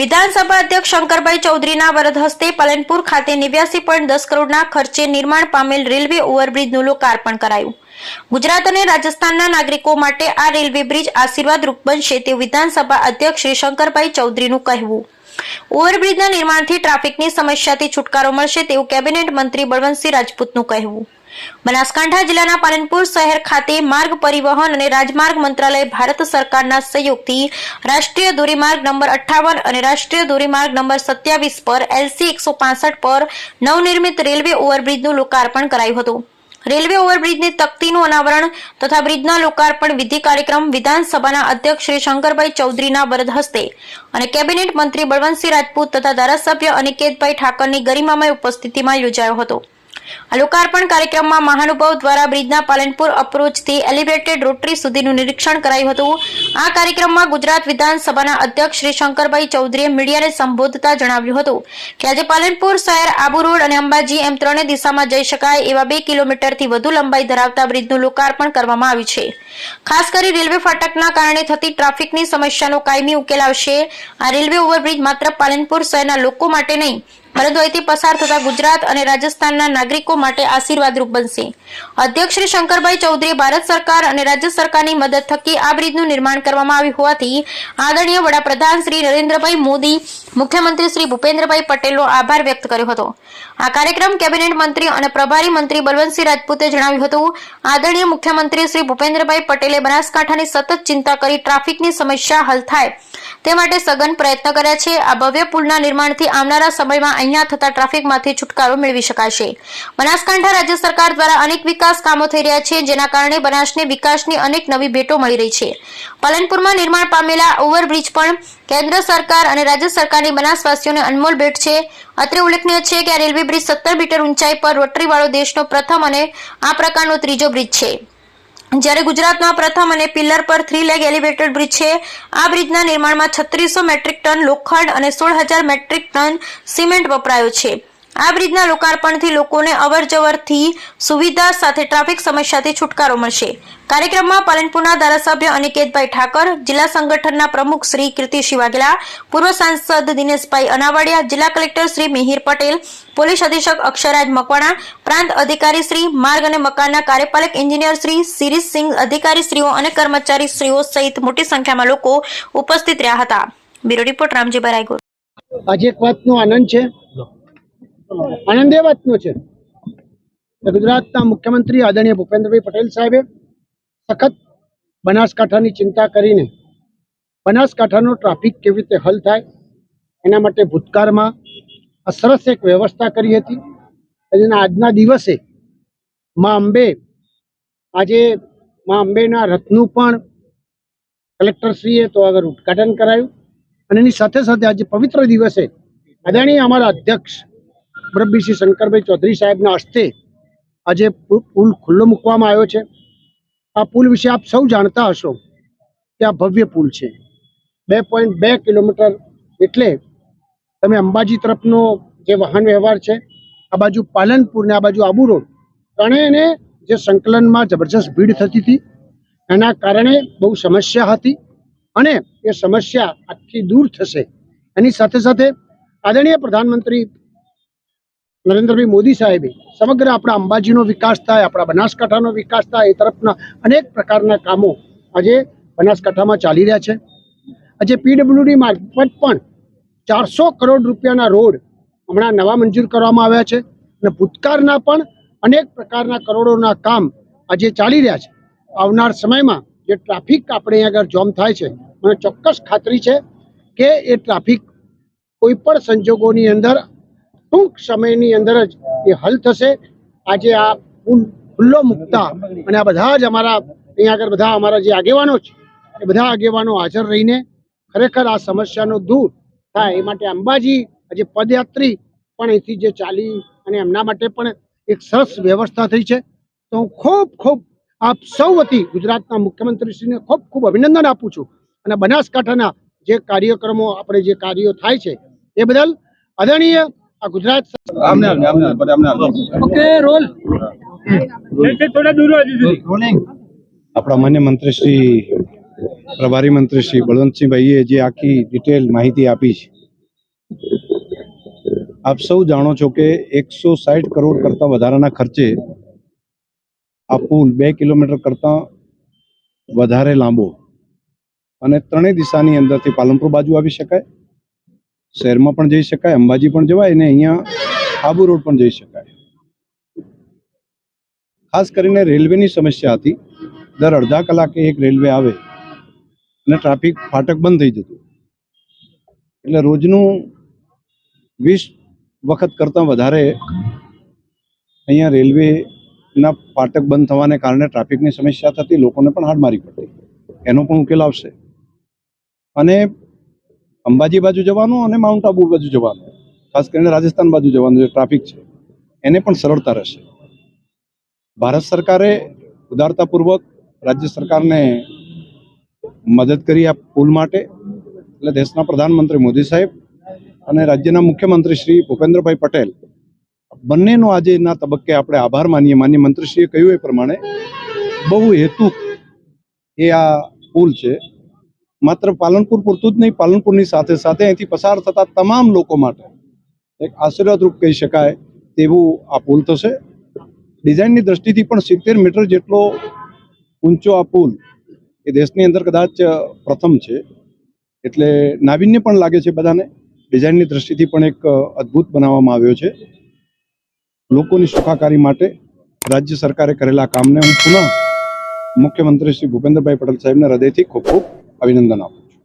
વિધાનસભા અધ્યક્ષ શંકરભાઈ ચૌધરીના વરદ હસ્તે પલનપુર ખાતે નેવ્યાસી પોઈન્ટ દસ કરોડના ખર્ચે નિર્માણ પામેલ રેલવે ઓવરબ્રિજનું લોકાર્પણ કરાયું. ગુજરાત અને રાજસ્થાનના નાગરિકો માટે આ રેલવે બ્રિજ આશીર્વાદરૂપ બનશે તેવું વિધાનસભા અધ્યક્ષ શ્રી શંકરભાઈ ચૌધરીનું કહેવું. ઓવરબ્રિજના નિર્માણથી ટ્રાફિકની સમસ્યાથી છુટકારો મળશે તેવું કેબિનેટ મંત્રી બળવંતસિંહ રાજપૂતનું કહેવું. બનાસકાંઠા જિલ્લાના પાલનપુર શહેર ખાતે માર્ગ પરિવહન અને રાજમાર્ગ મંત્રાલય ભારત સરકારના સહયોગથી રાષ્ટ્રીય ધોરીમાર્ગ નંબર અઠ્ઠાવન અને રાષ્ટ્રીય ધોરીમાર્ગ નંબર સત્યાવીસ પર એલસી એકસો પર નવનિર્મિત રેલવે ઓવરબ્રિજનું લોકાર્પણ કરાયું હતું. રેલવે ઓવરબ્રિજની તકતીનું અનાવરણ તથા બ્રિજના લોકાર્પણ વિધિ કાર્યક્રમ વિધાનસભાના અધ્યક્ષ શ્રી શંકરભાઈ ચૌધરીના વરદ હસ્તે અને કેબિનેટ મંત્રી બળવંતસિંહ રાજપૂત તથા ધારાસભ્ય અનિકેતભાઈ ઠાકરની ગરિમામય ઉપસ્થિતિમાં યોજાયો હતો. આ લોકાર્પણ કાર્યક્રમમાં મહાનુભાવ દ્વારા બ્રિજના પાલનપુર અપ્રોચથી એલિવેટેડ રોટરી સુધીનું નિરીક્ષણ કરાયું હતું. આ કાર્યક્રમમાં ગુજરાત વિધાનસભાના અધ્યક્ષ શ્રી શંકરભાઈ ચૌધરીએ મીડિયાને સંબોધતા જણાવ્યું હતું કે આજે પાલનપુર શહેર આબુ રોડ અને અંબાજી એમ ત્રણેય દિશામાં જઈ શકાય એવા બે કિલોમીટરથી વધુ લંબાઈ ધરાવતા બ્રિજનું લોકાર્પણ કરવામાં આવ્યું છે. ખાસ કરી રેલવે ફાટકના કારણે થતી ટ્રાફિકની સમસ્યાનો કાયમી ઉકેલ આવશે. આ રેલવે ઓવરબ્રિજ માત્ર પાલનપુર શહેરના લોકો માટે નહીં અહીંથી પસાર થતા ગુજરાત અને રાજસ્થાનના નાગરિકો માટે આશીર્વાદરૂપ બનશે. અધ્યક્ષ શ્રી શંકરભાઈ ચૌધરીએ ભારત સરકાર અને રાજ્ય સરકારની મદદ થકી આ બ્રિજનું નિર્માણ કરવામાં આવ્યું હોવાથી આદરણીય વડાપ્રધાન શ્રી નરેન્દ્રભાઈ મોદી, મુખ્યમંત્રી શ્રી ભૂપેન્દ્રભાઈ પટેલનો આભાર વ્યક્ત કર્યો હતો. આ કાર્યક્રમ કેબિનેટ મંત્રી અને પ્રભારી મંત્રી બલવંતસિંહ રાજપૂતે જણાવ્યું હતું. આદરણીય મુખ્યમંત્રી શ્રી ભૂપેન્દ્રભાઈ પટેલે બનાસકાંઠાની સતત ચિંતા કરી ટ્રાફિકની સમસ્યા હલ થાય તે માટે સઘન પ્રયત્ન કર્યા છે. આ ભવ્ય પુલના નિર્માણથી આવનારા સમયમાં અહીંયા થતા ટ્રાફિકમાંથી છુટકારો મેળવી શકાશે. બનાસકાંઠા રાજ્ય સરકાર દ્વારા અનેક વિકાસ કામો થઈ રહ્યા છે, જેના કારણે બનાસને વિકાસની અનેક નવી ભેટો મળી રહી છે. પાલનપુરમાં નિર્માણ પામેલા ઓવરબ્રિજ પણ કેન્દ્ર સરકાર અને રાજ્ય સરકારની બનાસવાસીઓને અનમોલ ભેટ છે. અત્રે ઉલ્લેખનીય છે કે આ રેલવે બ્રિજ સત્તર મીટર ઊંચાઈ પર રોટરીવાળો દેશનો પ્રથમ અને આ પ્રકારનો ત્રીજો બ્રિજ છે. જ્યારે ગુજરાતમાં પ્રથમ અને પિલ્લર પર થ્રી લેગ એલિવેટેડ બ્રિજ છે, આ બ્રિજના નિર્માણમાં છત્રીસો મેટ્રિક ટન લોખંડ અને સોળ હજાર મેટ્રિક ટન સિમેન્ટ વપરાયો છે. આ બ્રિજના લોકાર્પણથી લોકોને અવરજવરથી સુવિધા સાથે ટ્રાફિક સમસ્યાથી છુટકારો મળશે. કાર્યક્રમમાં પાલનપુરના ધારાસભ્ય અનિકેતભાઈ ઠાકર, જિલ્લા સંગઠનના પ્રમુખ શ્રી કીર્તિસિંહ વાઘેલા પૂર્વ સાંસદ દિનેશભાઈ અનાવાડિયા, જિલ્લા કલેક્ટર શ્રી મિહિર પટેલ, પોલીસ અધિક્ષક અક્ષરાજ મકવાણા, પ્રાંત અધિકારી શ્રી માર્ગ અને મકાનના કાર્યપાલક એન્જિનિયર શ્રી સિરીજ સિંઘ, અધિકારી શ્રીઓ અને કર્મચારી શ્રીઓ સહિત મોટી સંખ્યામાં લોકો ઉપસ્થિત રહ્યા હતા. Bureau report Ramjibhai Raigor. આજે એક વાતનો આનંદ છે. આનંદ એ વાતનો છે. ગુજરાતના મુખ્યમંત્રી આદરણીય ભૂપેન્દ્રભાઈ પટેલ સાહેબે સખત બનાસકાંઠાની ચિંતા કરીને બનાસકાંઠાનો ટ્રાફિક કેવી રીતે હલ થાય એના માટે ભૂતકાળમાં અસરસ સરસ એક વ્યવસ્થા કરી હતી. અને આજના દિવસે મા અંબે આજે મા અંબેના રથનું પણ કલેક્ટરશ્રીએ તો આગળ ઉદઘાટન કરાયું. અને એની સાથે સાથે આજે પવિત્ર દિવસે અદાણી અમારા અધ્યક્ષ મુરબ્બી શંકરભાઈ ચૌધરી સાહેબના હસ્તે આજે પુલ ખુલ્લો મૂકવામાં આવ્યો છે. આ પુલ વિશે આપ સૌ જાણતા હશો કે આ ભવ્ય પુલ છે. બે પોઈન્ટ બે કિલોમીટર એટલે તમે અંબાજી તરફનો જે વાહન વ્યવહાર છે, આ બાજુ પાલનપુર ને આ બાજુ આબુ રોડ, ત્રણેયને જે સંકલનમાં જબરજસ્ત ભીડ થતી હતી, એના કારણે બહુ સમસ્યા હતી અને એ સમસ્યા આખી દૂર થશે. એની સાથે સાથે આદરણીય પ્રધાનમંત્રી નરેન્દ્રભાઈ મોદી સાહેબે સમગ્ર આપણા અંબાજીનો વિકાસ થાય, આપણા બનાસકાંઠાનો વિકાસ થાય, એ તરફના અનેક પ્રકારના કામો આજે બનાસકાંઠામાં ચાલી રહ્યા છે. આજે પીડબ્લ્યુડી મારફત પણ ચારસો કરોડ રૂપિયાના રોડ હમણાં નવા મંજૂર કરવામાં આવ્યા છે અને ભૂતકાળના પણ અનેક પ્રકારના કરોડોના કામ આજે ચાલી રહ્યા છે. આવનાર સમયમાં જે ટ્રાફિક આપણે અહીંયા આગળ જોમ થાય છે, મને ચોક્કસ ખાતરી છે કે એ ટ્રાફિક કોઈ પણ સંજોગોની અંદર ટૂંક સમયની અંદર જ એ હલ થશે. આજે આ પુલ ખુલ્લો મૂકતા અને આ બધા જ અમારા અહીંયા આગળ બધા અમારા જે આગેવાનો છે, એ બધા આગેવાનો હાજર રહીને ખરેખર આ સમસ્યાનો દૂર થાય એ માટે અંબાજી આજે પદયાત્રી પણ અહીંથી જે ચાલી અને એમના માટે પણ એક સરસ વ્યવસ્થા થઈ છે. તો હું ખૂબ ખૂબ આપ સૌ વતી ગુજરાતના મુખ્યમંત્રીશ્રીને ખૂબ ખૂબ અભિનંદન આપું છું. અને બનાસકાંઠાના જે કાર્યક્રમો, આપણે જે કાર્યો થાય છે, એ બદલ આદરણીય આ ગુજરાત ઓકે રોલ. થોડા દૂર આપણા માન્ય મંત્રી શ્રી પ્રભારી મંત્રી શ્રી બળવંતસિંહભાઈએ જે આખી ડિટેલ માહિતી આપી છે. આપ સૌ જાણો છો કે એકસો સાઠ કરોડ કરતાં વધારાના ખર્ચે આ પુલ બે કિલોમીટર કરતાં વધારે લાંબો. અને ત્રણેય દિશાની અંદરથી પાલનપુર બાજુ આવી શકાય. શહેરમાં પણ જઈ શકાય, અંબાજી પણ જવાય અને અહીંયા આબુ રોડ પણ જઈ શકાય. ખાસ કરીને રેલવેની સમસ્યા હતી. દર અડધા કલાકે એક રેલવે આવે અને ટ્રાફિક ફાટક બંધ થઈ જતું. એટલે રોજનું વીસ વખત કરતાં વધારે અહીંયા રેલવેના ફાટક બંધ થવાને કારણે ટ્રાફિકની સમસ્યા થતી, લોકોને પણ હાડ મારી પડતી. એનો પણ ઉકેલ આવશે. અને અંબાજી બાજુ જવાનું અને માઉન્ટ આબુ બાજુ જવાનું. ખાસ કરીને રાજસ્થાન બાજુ જવાનું, જે ટ્રાફિક છે. એને પણ સરળતા રહેશે. ભારત સરકારે ઉદારતાપૂર્વક રાજ્ય સરકારને મદદ કરી આ પુલ માટે, એટલે દેશના પ્રધાનમંત્રી મોદી સાહેબ અને રાજ્યના મુખ્યમંત્રી શ્રી ભૂપેન્દ્રભાઈ પટેલ, બંનેનો આજેના તબક્કે આપણે આભાર માનીએ. માન્ય મંત્રીશ્રીએ કહ્યું એ પ્રમાણે, બહુ હેતુ એ આ પુલ છે. માત્ર પાલનપુર પૂરતું જ નહીં, પાલનપુરની સાથે સાથે અહીંથી પસાર થતા તમામ લોકો માટે એક આશીર્વાદરૂપ કહી શકાય તેવું આ પુલ થશે. ડિઝાઇનની દ્રષ્ટિથી પણ સિત્તેર મીટર જેટલો ઊંચો આ પુલ એ દેશની અંદર કદાચ પ્રથમ છે. એટલે નાવીન્ય પણ લાગે છે બધાને. ડિઝાઇનની દ્રષ્ટિથી પણ એક અદ્ભુત બનાવવામાં આવ્યો છે. લોકોની સુખાકારી માટે રાજ્ય સરકારે કરેલા કામને હું પુનઃ મુખ્યમંત્રી શ્રી ભૂપેન્દ્રભાઈ પટેલ સાહેબને હૃદયથી ખૂબ ખૂબ અભિનંદન આપું છું.